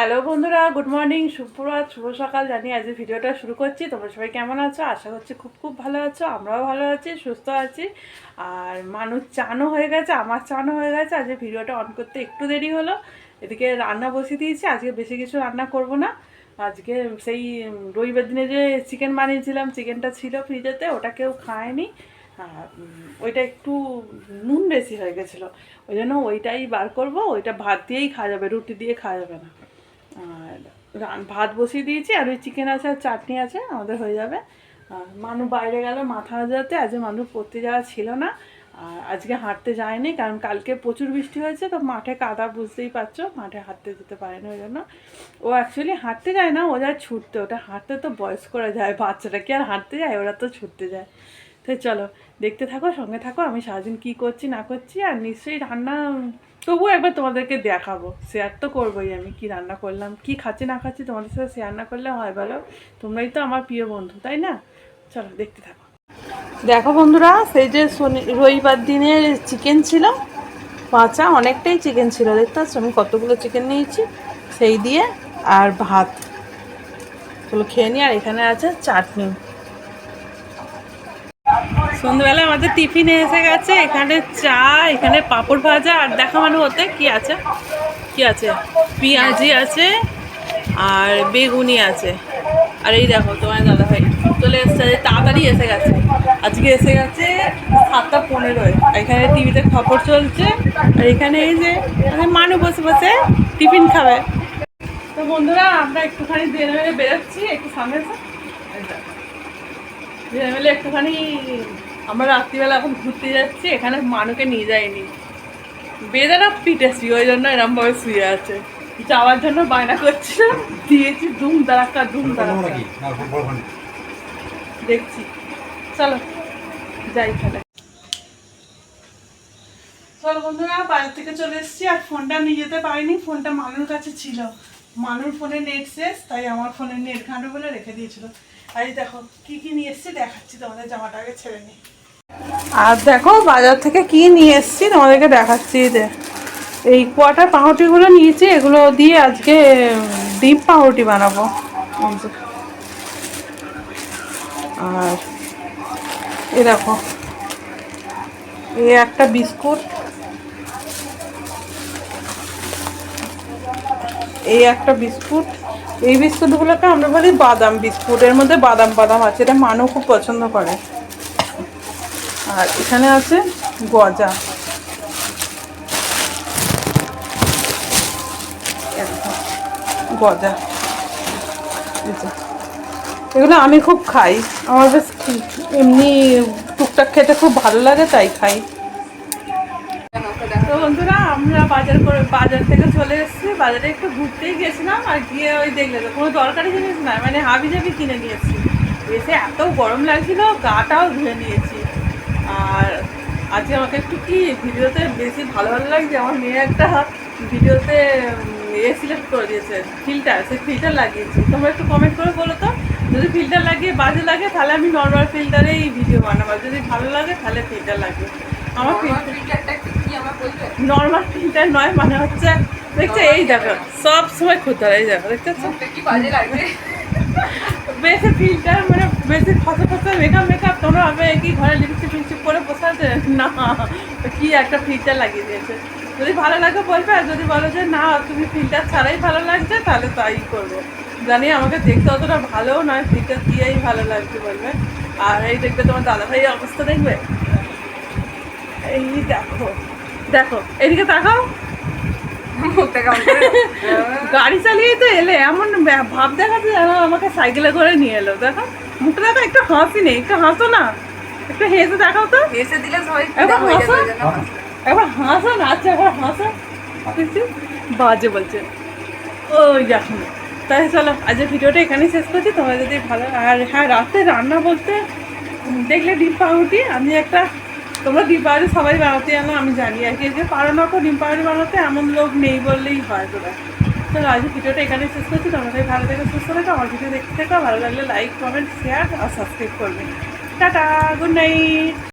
Hello বন্ধুরা, good morning, সুপ্রভাত, শুভ সকাল। জানি আজ ভিডিওটা শুরু করছি। তোমরা সবাই কেমন আছো? আশা করছি খুব খুব ভালো আছো, আমরাও ভালো আছি, সুস্থ আছি। আর মানুষ চানও হয়ে গেছে, আমার চানও হয়ে গেছে। আজকে ভিডিওটা অন করতে একটু দেরি হলো। এদিকে রান্না বসিয়ে দিয়েছি, আজকে বেশি কিছু রান্না করব না। আজকে সেই রবিবার দিনে যে চিকেন বানিয়েছিলাম চিকেনটা ছিল ফ্রিজেতে, ওটা কেউ খায়নি। ওইটা একটু নুন বেশি হয়ে গেছিল। ওই জন্য ওইটাই বার করব, ওইটা ভাত দিয়েই খাওয়া যাবে, রুটি দিয়ে খাওয়া যাবে না। আর ভাত বসিয়ে দিয়েছি, আর ওই চিকেন আছে আর চাটনি আছে, আমাদের হয়ে যাবে। আর মানু বাইরে গেল, মাথা যাতে আজকে মানুষ পড়তে যাওয়া ছিল না। আর আজকে হাঁটতে যায়নি, কারণ কালকে প্রচুর বৃষ্টি হয়েছে, তো মাঠে কাদা বুঝতেই পারছ, মাঠে হাঁটতে যেতে পারেনি ওই জন্য। ও অ্যাকচুয়ালি হাঁটতে যায় না, ও যায় ছুটতে, ওটা হাঁটতে তো বয়স্করা যায় বাচ্চাটা কি আর হাঁটতে যায়, ওরা তো ছুটতে যায়। তো চলো, দেখতে থাকো, সঙ্গে থাকো, আমি সারাদিন কী করছি, না করছি, আর নিশ্চয়ই রান্না, তবুও একবার তোমাদেরকে দেখাবো। শেয়ার তো করবোই আমি, কি রান্না করলাম, কি খাচ্ছি, না খাচ্ছি, তোমাদের সাথে শেয়ার না করলে হয় বলো? তোমরাই তো আমার প্রিয় বন্ধু, তাই না? চলো, দেখতে থাকো। দেখো বন্ধুরা, সেই যে শনি, রবিবার দিনের চিকেন ছিল পাঁচা অনেকটাই চিকেন ছিল, দেখতে পাচ্ছ? আমি কতগুলো চিকেন নিয়েছি, সেই দিয়ে আর ভাত। খেয়ে নিই আর এখানে আছে চাটনি। সন্ধ্যেবেলা আমাদের টিফিনে এসে গেছে, এখানে চা, এখানে পাঁপড় ভাজা, আর দেখা মানে হতে কি আছে? কি আছে? পেঁয়াজি আছে, আর বেগুনি আছে। আর এই দেখো তোমার দাদা ভাই চলে এসছে তাড়াতাড়ি এসে গেছে। আজকে এসে গেছে সাতটা পনেরোয়। এখানে টিভিতে খবর চলছে, আর এখানে এই যে এখানে মানু বসে বসে টিফিন খাবে। তো বন্ধুরা, আমরা একটুখানি বেরো বেরো বেরোচ্ছি, একটু সামনে এসো। মিলে একটুখানি আমরা রাত্রিবেলা এখন ঘুরতে যাচ্ছি এখানে মানুকে নিয়ে যায়নি বেদারা পিঠে শুয়ে ওই জন্য এরম ভাবে শুয়ে আছে। যাওয়ার জন্য বায়না করছিল দিয়েছি ধুম দাঁড়াক্কা ধুম দাঁড়াক্কা দেখছি। চলো যাই তাহলে। চলো বন্ধুরা বাইরে থেকে চলে এসেছি আর ফোনটা নিয়ে যেতে পারিনি ফোনটা মানুর কাছে ছিল। মানুর ফোনে নেট শেষ, তাই আমার ফোনে নেট ঘাঁটো বলে রেখে দিয়েছিল। আর এই দেখো, কি কি নিয়ে এসেছি দেখাচ্ছি তোমাদের, জামাটা আগে ছেড়ে নিই। আর দেখো, বাজার থেকে কি নিয়ে এসেছি তোমাদেরকে দেখাচ্ছি যে। এই কোয়াটার পাউরুটিগুলো নিয়েছি, এগুলো দিয়ে আজকে ডিম পাউরুটি বানাবো। আর এ দেখো, এ একটা বিস্কুট। এই একটা বিস্কুট, এই বিস্কুটগুলোকে আমরা বলি বাদাম বিস্কুট। এর মধ্যে বাদাম বাদাম আছে, এটা মানু খুব পছন্দ করে। আর এখানে আছে গজা। গজা। এগুলো আমি খুব খাই। আমার বেশ এমনি টুকটাক খেতে খুব ভালো লাগে, তাই খাই। তো বন্ধুরা, আমরা বাজার করে বাজার থেকে চলে এসেছি। বাজারে একটু ঘুরতেই গেছিলাম আর গিয়ে ওই দেখলে তো কোনো দরকারি জিনিস না মানে হাবি জাবি কিনে নিয়েছি। এসে এত গরম লাগছিল গাটাও ধুয়ে নিয়েছি। আর আজকে আমাকে একটু কি ভিডিওতে বেশি ভালো ভালো লাগছে আমার মেয়ে একটা ভিডিওতে এ সিলেক্ট করে দিয়েছে ফিল্টার সেই ফিল্টার লাগিয়েছি। তোমরা একটু কমেন্ট করে বলো তো যদি ফিল্টার লাগিয়ে বাজে লাগে তাহলে আমি নর্মাল ফিল্টারেই ভিডিও বানাবো। যদি ভালো লাগে তাহলে ফিল্টার লাগবে। আমার ফিল্টার নর্মাল ফিল্টার নয় মানে হচ্ছে দেখছ এই দেখো সব সময় খুঁজতে হয় এই দেখো দেখতে বেশি ফিল্টার মানে বেশি মেকআপ মেকআপ তোমরা হবে কি ঘরে লিপস্টিক ফিপস্টিক করে বসাতে না কি একটা ফিল্টার লাগিয়ে দিয়েছে। যদি ভালো লাগে বলবে আর যদি বলো যে না তুমি ফিল্টার ছাড়াই ভালো লাগছে তাহলে তাই করব। জানি আমাকে দেখতে অতটা ভালোও নয় ফিল্টার দিয়েই ভালো লাগছে বলবে। আর এই দেখবে তোমার দাদা ভাই অবস্থা দেখবে? এই দেখো দেখো এদিকে তাকাও। গাড়ি চালিয়ে তো এলে এমন ভাব দেখাচ্ছে যেন আমাকে সাইকেলে করে নিয়ে এলো। দেখো মুখটা দেখো একটু হাসি নেই একটু হাসো না। একটু হেসে দেখাও তো। এসে দিলে একবার হাসো। একবার হাসো না আচ্ছা একবার হাসো। বাজে বলছে। ওই দেখো তাই চলো আজকের ভিডিওটা এখানেই শেষ করছি। তোমার যদি ভালো আর হ্যাঁ রাতে রান্না বলতে দেখলে ডিম পাউরুটি আমি একটা তোমরা ডিম পাউরুটি সবাই বানাতে জানো, আমি জানি আর কি। যে পারো না ডিম পাউরি বানাতে এমন লোক নেই বললেই হয় তোরা। তো আজ ভিডিওটা এখানে শেষ করছি। তোমাদের ভালো থেকে, সুস্থ থাকো, আমার ভিডিও দেখতে থাকো। ভালো লাগলে লাইক কমেন্ট শেয়ার আর সাবস্ক্রাইব করবে। Tata good night